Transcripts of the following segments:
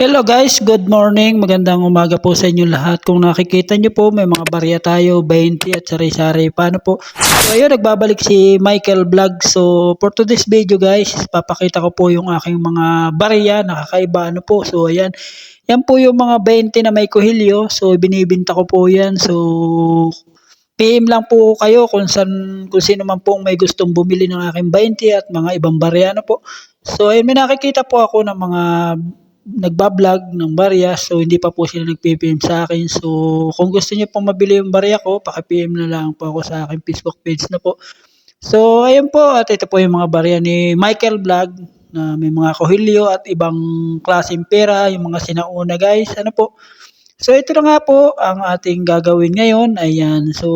Hello guys, good morning. Magandang umaga po sa inyo lahat. Kung nakikita nyo po, may mga barya tayo, 20 at sari-sari. Paano po? So ayun, nagbabalik si Michael Vlog. So for today's video guys, papakita ko po yung aking mga barya, nakakaiba ano po. So ayan, yan po yung mga 20 na may kuhilyo. So binibinta ko po yan. So PM lang po kayo kung, san, kung sino man pong may gustong bumili ng aking 20 at mga ibang barya na po. So ayun, may nakikita po ako ng mga nagbablog ng barya so hindi pa po sila nag-PM sa akin so kung gusto niyo pong mabili yung barya ko paki-PM na lang po ako sa aking Facebook page na po so ayun po at ito po yung mga barya ni Michael Vlog na may mga kohilyo at ibang klaseng pera yung mga sinauna guys ano po So ito na nga po ang ating gagawin ngayon. Ayan. So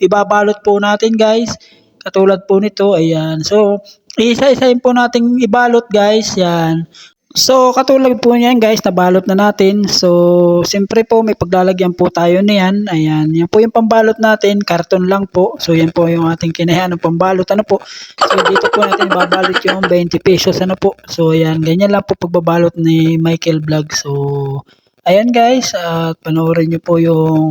ibabalot po natin guys. Katulad po nito. Ayan. So isa-isahin po nating ibalot guys. Yan. So, katulad po niyan guys, nabalot na natin. So, siyempre po may paglalagyan po tayo niyan. Ayan, yan po yung pambalot natin, karton lang po. So, yan po yung ating kinahiyan ng pambalot. Ano po? So, dito po natin babalot yung 20 pesos. Ano po? So, ayan, ganyan lang po pagbabalot ni Michael Vlog. So, ayan guys, at panoorin nyo po yung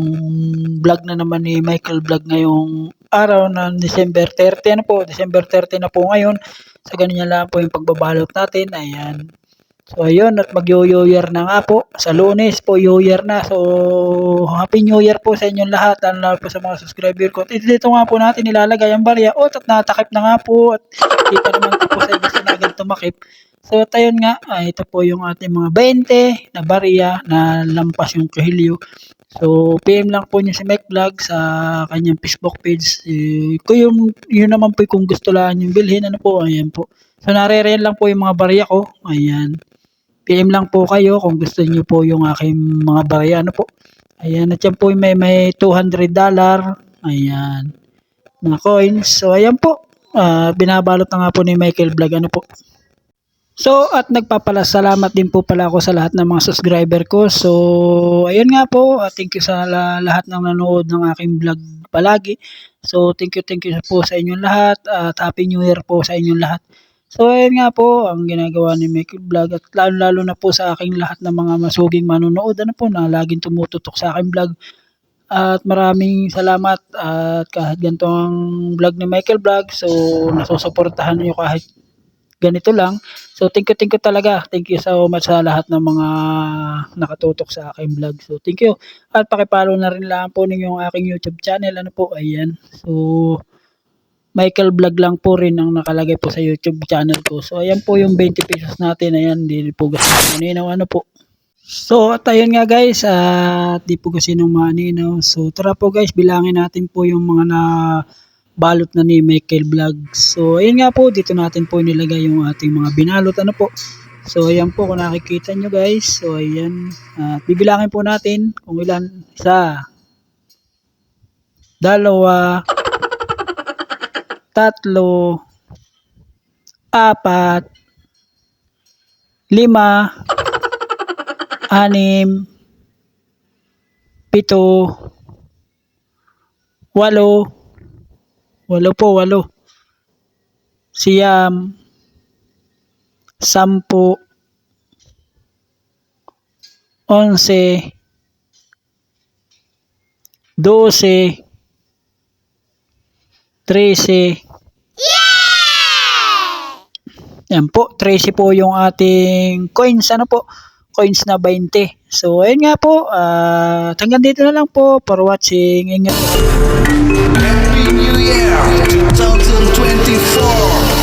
vlog na naman ni Michael Vlog ngayong araw ng December 30. Ano po? December 30 na po ngayon. So, ganyan lang po yung pagbabalot natin. Ayan. So ayun at mag-New Year na nga po. Sa lunes po Year na. So Happy New Year po sa inyong lahat. Lalo po sa mga subscriber ko. At dito nga po natin nilalagay ang barya. O at natakip na nga po. At di pa naman po sa na agad tumakip. So at ayun nga. Ah, ito po yung ating mga 20 na barya na lampas yung kahilyo. So, PM lang po niyo si Mike Vlog sa kanyang Facebook page. Eh, kung yung, yun naman po kung gusto lang yung bilhin, ano po, ayan po. So, nareren lang po yung mga barya ko. Ayan. PM lang po kayo kung gusto niyo po yung aking mga barya. Ano po? Ayan. At yan po may, may 200 dollar. Ayan. Mga coins. So, ayan po. Ah, binabalot na nga po ni Michael Vlog. Ano po? So, at nagpapasalamat din po pala ako sa lahat ng mga subscriber ko. So, ayun nga po. ah, thank you sa la- lahat ng nanood ng aking vlog palagi. So, thank you, thank you po sa inyong lahat. At Happy New Year po sa inyong lahat. So, ayun nga po ang ginagawa ni Michael Vlog. At lalo-lalo na po sa aking lahat ng mga masuging manonood. Ano po, na laging tumututok sa aking vlog. At maraming salamat at kahit ganito ang vlog ni Michael Vlog. So, nasusuportahan niyo kahit ganito lang. So, thank you, thank you talaga. Thank you so much sa lahat ng mga nakatutok sa aking vlog. So, thank you. At pakipalo na rin lang po ninyo ang aking YouTube channel. Ano po, ayan. So, Michael Vlog lang po rin ang nakalagay po sa YouTube channel ko. So, ayan po yung 20 pesos natin. Ayan, hindi po gusto maninaw. Ano po. So, at ayun nga guys, at di po kasi nung maninaw. So, tara po guys, bilangin natin po yung mga na balot na ni Michael Vlog. So, ayun nga po, dito natin po nilagay yung ating mga binalot. Ano po? So, ayan po kung nakikita nyo guys. So, ayan. At bibilangin po natin kung ilan. Isa. Dalawa. Tatlo. Apat. Lima. Anim. Pito. Walo. Walo po, walo. Siyam. Sampu. Onse. Dose. Trece. Yan po, 13 po yung ating coins. Ano po? Coins na 20. So, ayun nga po. Uh, hanggang dito na lang po for watching. Ingat. Happy New Year 2024!